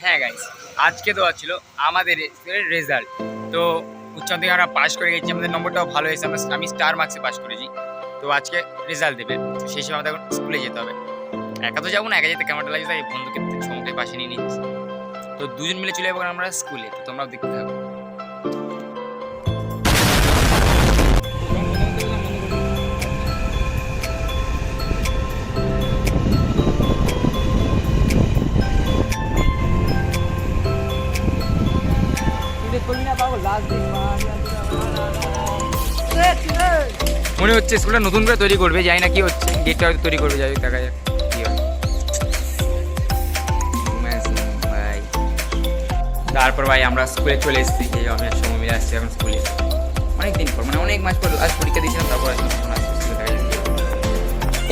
হ্যাঁ গাইস আজকে তো ছিল আমাদের রেজাল্ট তো উচ্চ থেকে আমরা পাস করে গেছি, আমাদের নম্বরটাও ভালো হয়েছে, আমরা আমি স্টার মার্কসে পাস করেছি। তো আজকে রেজাল্ট দেবে। সেই সময় আমাদের এখন স্কুলে যেতে হবে। একা তো যাব না, একা যেতে কেমনটা লাগছে তাই বন্ধুকে সমুখে পাশে নিয়ে নিচ্ছি তো দুজন মিলে চলে যাব আমরা স্কুলে তো তোমরাও দেখতে থাকো। মনে হচ্ছে স্কুলটা নতুন করে তৈরি করবে, জানি না কি হচ্ছে। গেটটা হয়তো তৈরি করবে, যাই দেখা যাক তারপর ভাই আমরা স্কুলে চলে এসেছি যে আমি সময় মিলে আসছি এখন স্কুলে। অনেক দিন পর মানে অনেক মাস পর, আজ পরীক্ষা দিয়েছিলাম, তারপর।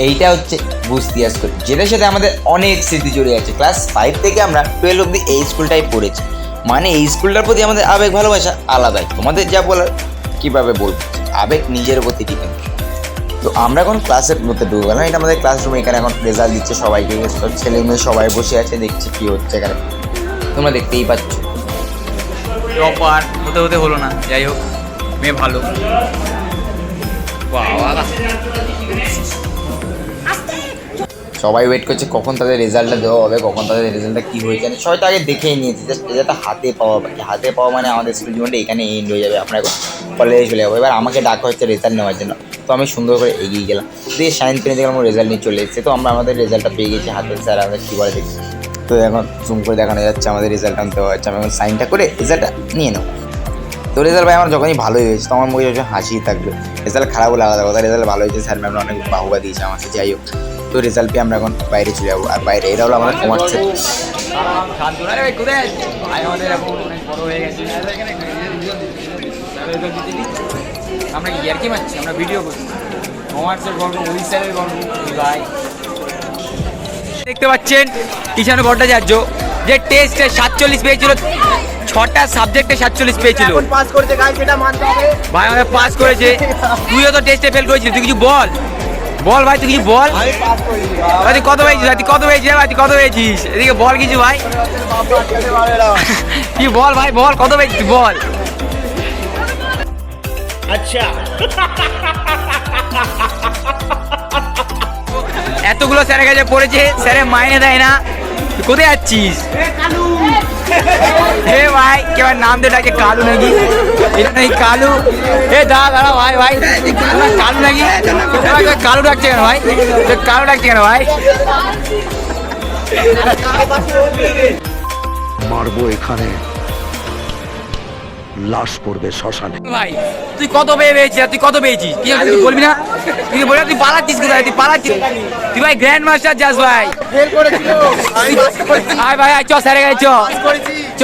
এইটা হচ্ছে বুস্তিয়া স্কুল যেটার সাথে আমাদের অনেক স্মৃতি জড়ে আছে। ক্লাস ফাইভ থেকে আমরা টুয়েলভ অব্দি এই স্কুলটাই পড়েছি। মানে এই স্কুলটার প্রতি আমাদের আবেগ ভালোবাসা আলাদাই। তোমাদের যা বলার, কীভাবে বলব? আবেগ নিজের প্রতি ডিপেন্ড তো আমরা এখন ক্লাসের মধ্যে ঢুকে গেলাম এটা আমাদের ক্লাসরুম এখানে এখন রেজাল্ট দিচ্ছে সবাইকে। সব ছেলে মেয়ে সবাই বসে আছে দেখছে কি হচ্ছে এখানে। তোমরা দেখতেই পাচ্ছ। টপার হতে হতে হলো না। যাই হোক মেয়ে ভালো। বাবা। সবাই ওয়েট করছে কখন তাদের রেজাল্টটা দেওয়া হবে, কখন তাদের রেজাল্টটা কী হয়ে জানে সবাই তো আগে দেখেই নিয়েছে জাস্ট রেজাল্টটা হাতে পাওয়া বাকি হাতে পাওয়া মানে আমাদের স্কুল জীবনটা এখানে এন্ড হয়ে যাবে এখন কলেজে চলে যাব। এবার আমাকে ডাকা হচ্ছে রেজাল্ট নেওয়ার জন্য। তো আমি সুন্দর করে এগিয়ে গেলাম। দিয়ে সায়েন্স পেনে দেখলাম রেজাল্ট নিয়ে চলে এসেছে, তো আমরা আমাদের রেজাল্টটা পেয়ে গেছি হাতে স্যার আমাদের কী বলে দেখছি তো এখন জুম করে দেখানো যাচ্ছে, আমাদের রেজাল্ট আনতে হচ্ছে। আমি এখন সাইনটা করে রেজাল্টটা নিয়ে নেব। তো রেজাল্ট ভাই আমার যখনই ভালোই হয়েছে তো আমার মুখে হাসিই থাকবে রেজাল্ট খারাপ হলে আলাদা কথা রেজাল্ট ভালো হয়েছে স্যার ম্যামরা অনেক বাহুবা দিয়েছে আমাকে যাই হোক। তো রেজাল্ট পেয়ে আমরা এখন বাইরে চলে যাব। আর বাইরে এটা হলো আমাদের গেছে আমরা কি ইয়ার্কি মারছি? আমরা ভিডিও করছি। কমার্সের গল্প গল্প ভাই। দেখতে পাচ্ছেন কিষাণ ভট্টাচার্য যে টেস্টে সাতচল্লিশ পেয়েছিল ছটা সাবজেক্টে সাতচল্লিশ পেয়েছিল। পাস করেছে ভাই আমাদের পাস করেছে। তুইও তো টেস্টে ফেল করেছিস তুই কিছু বল। বল ভাই তুই কিছু বল? ভাই। তুই কত পেয়েছিস ভাই? তুই কত পেয়েছিস ভাই? তুই কত পেয়েছিস? এদিকে বল কিছু ভাই। কি বল ভাই বল কত পেয়েছিস? বল। আচ্ছা। এতগুলো স্যারের কাছে পড়েছে স্যারে মাইনে দেয় না। কোথায় যাচ্ছিস? হে ভাই কেউ নাম দিয়ে ডাকে? কালু নাকি? এটা নাকি কালু? এ দাঁড়া দাঁড়া ভাই ভাই। কালু নাকি? কালু ডাকছে কেন ভাই? কালু ডাকছে কেন ভাই? মারবো এখানে। লাশ পড়বে শ্মশানে। ভাই তুই কত পেয়ে পেয়েছিস আর তুই কত পেয়েছিস? কি তুই বলবি না? তুই বলবি না, তুই পালাচ্ছিস কোথায়? তুই পালাচ্ছিস? তুই ভাই গ্র্যান্ড মাস্টার যাস ভাই। আয় ভাই আয় চ স্যারে গাই চ। চ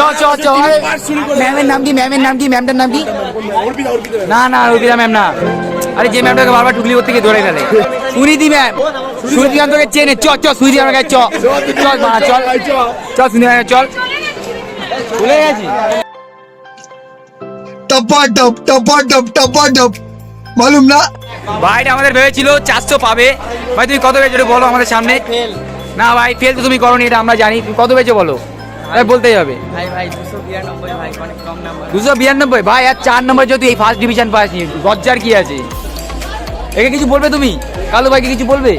ম্যামের নাম কি ম্যামের নাম কি ম্যামটার নাম কি না না ম্যাম না। আরে যে ম্যামটাকে বারবার টুকলি ধরে ম্যাম। কাছে চল চল। চল টপ টপ না? ভাইটা আমাদের ভেবেছিল চারশো পাবে। ভাই তুমি কত পেয়েছ বলো আমাদের সামনে। না ভাই ফেল তো তুমি করো এটা আমরা জানি। তুমি কত পেয়েছ বলো? ভাই বলতেই হবে। ভাই ভাই দুশো বিরানব্বই ভাই অনেক কম নাম্বার দুশো বিরানব্বই? ভাই আর চার নম্বর যদি এই ফার্স্ট ডিভিশন পাসনি গজ্জার কি আছে? একে কিছু বলবে তুমি? কালু ভাইকে কিছু বলবে?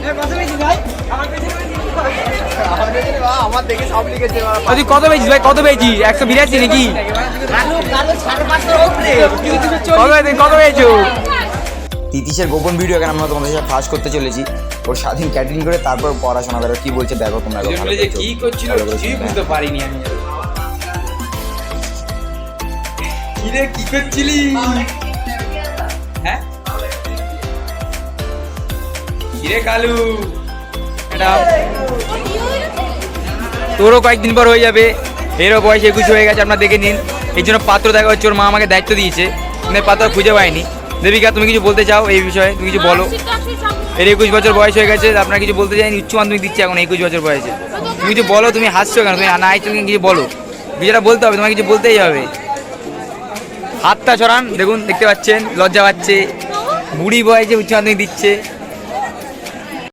আমার দেখে সব লিখেছে আর তুই কত পেয়েছিস ভাই? কত পেয়েছিস? একশো বিরাশি নাকি? কত পেয়েছ? তিতিশের গোপন ভিডিও এখানে আমরা তোমাদের সাথে ফাঁস করতে চলেছি। ওর স্বাধীন ক্যাটারিং করে তারপর পড়াশোনা করে। কি বলছে? দেখো তোমরা ভালো করে শোনো। ভালো পারিনি আমি। কিরে কি করছিলি? হ্যাঁ? কিরে কালু? তোরও কয়েকদিন পর হয়ে যাবে। এরও বয়স একুশ হয়ে গেছে আপনার দেখে নিন। এই জন্য পাত্র দেখা হচ্ছে ওর মা আমাকে দায়িত্ব দিয়েছে। কিন্তু পাত্র খুঁজে পাইনি দেবিকা তুমি কিছু বলতে চাও এই বিষয়ে? তুমি কিছু বলো। এর একুশ বছর বয়স হয়ে গেছে আপনার কিছু বলতে চাইনি উচ্চ মাধ্যমিক দিচ্ছে এখন একুশ বছর বয়সে। তুমি কিছু বলো তুমি হাসছো কেন? তুমি না তুমি কিছু বলো। যেটা বলতে হবে তোমাকে কিছু বলতেই হবে। হাতটা ছড়ান দেখুন দেখতে পাচ্ছেন লজ্জা পাচ্ছে। বুড়ি বয়সে উচ্চ মাধ্যমিক দিচ্ছে।